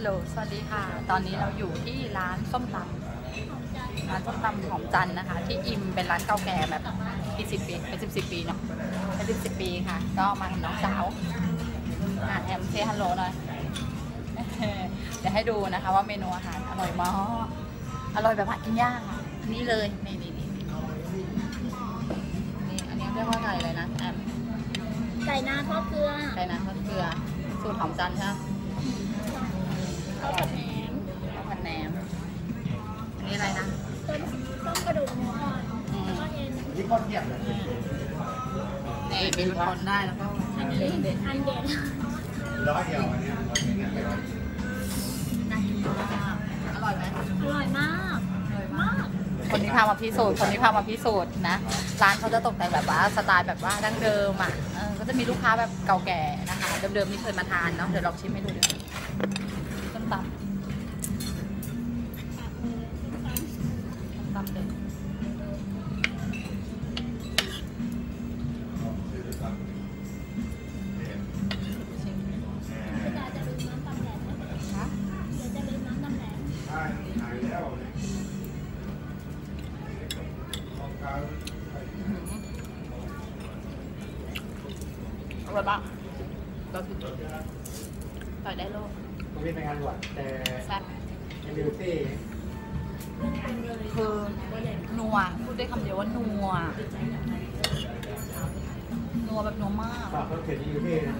ฮัลโหล สวัสดีค่ะ ตอนนี้เราอยู่ที่ร้านส้มตำร้านส้มตำหอมจันทร์นะคะ ที่อิมเป็นร้านเก่าแก่แบบกี่สิบปีเป็นสิบสิบปีเนาะเป็นสิบสิบปีค่ะ ก็มากับน้องสาวอะแอมเซฮัลโหลหน่อย เดี๋ยวให้ดูนะคะว่าเมนูอาหารอร่อยมาก อร่อยแบบหากินยากอะอันนี่เลยนี่นี่นี่นี่นี่ อันนี้เรียกว่าไก่เลยนะแอม ไก่นาทอดเกลือ ไก่น้ำข้าวเกลือ สูตรหอมจันทร์ใช่ไหม ข้าวผัดแหนมข้าวผัดแหนมอันนี้อะไรนะต้มต้มกระดูกหมูอ่อนอืมแล้วก็เอ็นนี่ก็เทียบเลยนี่เป็นคนได้แล้วก็อันนี้เด็ดอันเด็ดร้อยเดียวอันเนี้ยร้อยเดียวเนี่ยน่ากินมากอร่อยไหมอร่อยมากอร่อยมากคนที่พามาพิสูจน์คนที่พามาพิสูจน์นะ ร้านเขาจะตกแต่งแบบว่าสไตล์แบบว่าดั้งเดิมอะเออก็จะมีลูกค้าแบบเก่าแก่นะคะ เดิมๆที่เคยมาทานเนาะเดี๋ยวลองชิมให้ดูดิส้ม ตำส้มตำเด็ดชิมเดี๋ยวจะลืมน้ำตำแหลมฮะเดี๋ยวจะลืมน้ำตำแหลมใช่หายแล้วเนี่ยของเขาอร่อยมากเราคือต่อยได้โลกผ มมีไปงานบวชแต่แซ่บในบิวตี้คือนัวพูดได้คำเดียวว่านัวนัวแบบนัวมากฝากเขาเขียนในบิวตี้นะ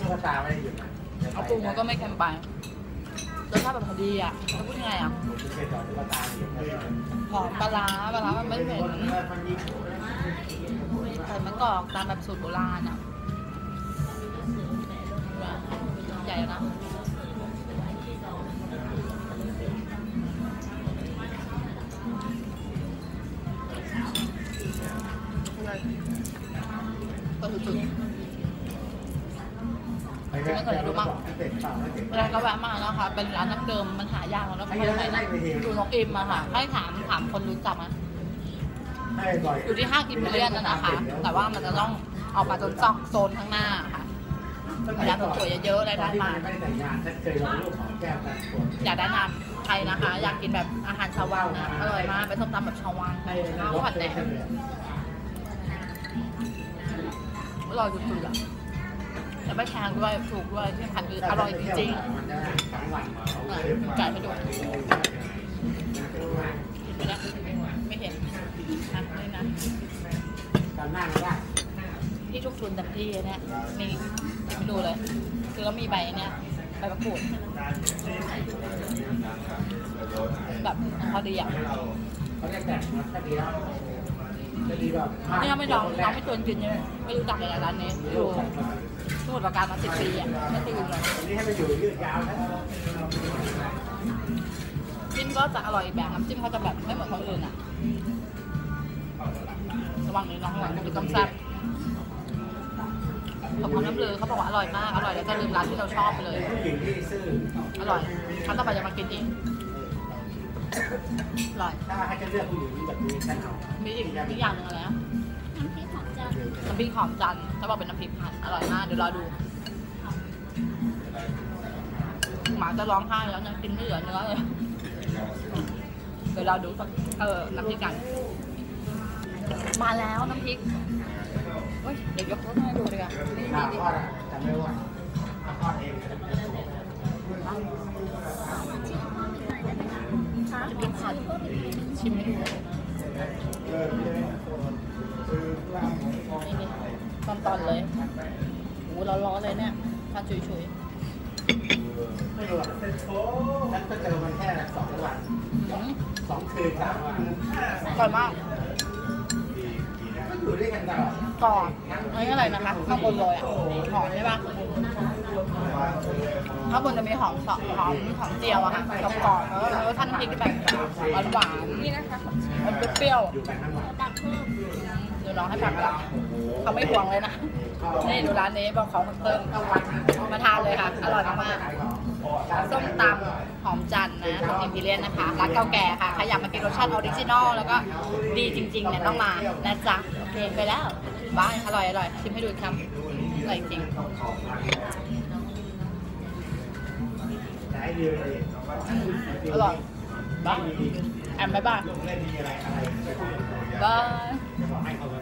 ตุ๊กตาไม่ได้หยุดนะเอาปรุงมันก็ไม่เค็มไปรสชาติแบบพอดีอะจะพูดยังไงอะผมเคยสอนตุ๊กตาอยู่ไม่ได้หอมปลาร้าปลาร้ามันไม่เหม็นมันยิงใส่มะกอกตามแบบสูตรโบราณอะ ญ่แล้วนะก็สุดไปแค่แต่เราบอกให้เสร็จเปล่าไม่เสร็จเวลาก็แวะมานะคะ เป็นร้านน้ำเดิมมันหายากแล้วนะเพราะว่าไหนนะอยู่น้องอิมอะค่ะ ให้ถามถามคนรู้จักอะอยู่ที่ห้างอิมเมเรียนนะนะคะ แต่ว่ามันจะต้องออกมาจนซอกโซนข้างหน้าค่ะ อยากสวยเยอะๆได้ด้านมาไม่ได้แต่งงานถ้าเคยลงรูปของแก้วกันคนอยากแนะนำใครนะคะ อยากกินแบบอาหารชาววังนะอร่อยมากเป็นส้มตำแบบชาววังข้าวผัดแหนมอร่อยสุดๆอะแต่ไม่แพงด้วยถูกด้วยที่สำคัญคืออร่อยจริงมันจะสองวันๆอะไก่ไปดูไม่ไม่เห็นนะนี่นะตามหน้ามันได้ ที่ทุกทุนเต็มที่เนี่ยมีไม่ดูเลย คือแล้วมีใบเนี่ยใบมะกรูดแบบพอดีอะเขาเรียกแต่มาแค่เดียวจะเนี่ยไม่ลองน้องไม่ชวนกินเนี่ยไม่รู้จักเลยร้านนี้อยู่สมุทรปราการมาสิบปีอะไม่ตื่นเลยนี่ให้มันอยู่ยืดยาวนะจิ้มก็จะอร่อยแบบน้ำจิ้มเขาจะแบบไม่เหมือนคนอื่นอะระว่างนี้น้องหวานกับต้มแซ่บ ผมทำน้ำลือเขาบอกว่าอร่อยมาก อร่อยแล้วจะลืมร้านที่เราชอบไปเลยผู้หญิงที่ซื่ออร่อยครั้งต่อไปจะมากินอีก อร่อย ถ้าให้จะเลือกผู้หญิงแบบนี้ฉันเอามีอีกอีกอย่างหนึ่งอะไรนะน้ำพริกของจันทร์น้ำพริกหอมจันทร์เขาบอกเป็นน้ำพริกผัดอร่อยมาก เดี๋ยวรอดู หมาจะร้องไห้แล้วยังกินไม่เหลือเนื้อเลย เดี๋ยวเราดูสักเออน้ำพริกกัน มาแล้วน้ำพริก เดี๋ยวยกรถให้ดูดีกว่านี่ถ้านี่ทอดอะจำไม่ว่าถ้าทอดเองชิมเพิ่มอีกหน่อยได้ไหมคะคะจะกินผัดเพิ่มอีกหน่อยชิมให้ดูเออคือว่านี่นี่ตอนตอนเลยโอ้ร้อนๆเลยเนี่ยผัดชุยไม่รู้ฉันก็เจอมันแค่สองวันสองคืนสามวันอร่อยมาก ก็อยู่ด้วยกันตลอดกรอบอันนี้อะไรนะคะ ข้างบนเลยอะ หอมใช่ปะข้างบนจะมีหอมสอหอมหอมเจียวอะค่ะกรอบกรอบแล้วก็แล้วท่านพริกแบบหวานหวานนี่นะคะมันเปรี้ยวอยู่กันทั้งวันตักเดี๋ยวลองให้ผักละเขาไม่ห่วงเลยนะ นี่ดูร้านนี้บอกของเพิ่มมาทานเลยค่ะ อร่อยมากส้มตำหอมจันนะของอิมพีเรียนนะคะร้านเก่าแก่ค่ะใครอยากมากินรสชาติออริจินอลแล้วก็ดีจริงๆเนี่ยต้องมานะจ๊ะ โอเคไปแล้วบายอร่อยอร่อยชิมให้ดูอีกคำอะไรจริงไหนดีเลยอร่อยบ้าแอมบ๊ายบายลงเล่นมีอะไรอะไรบาย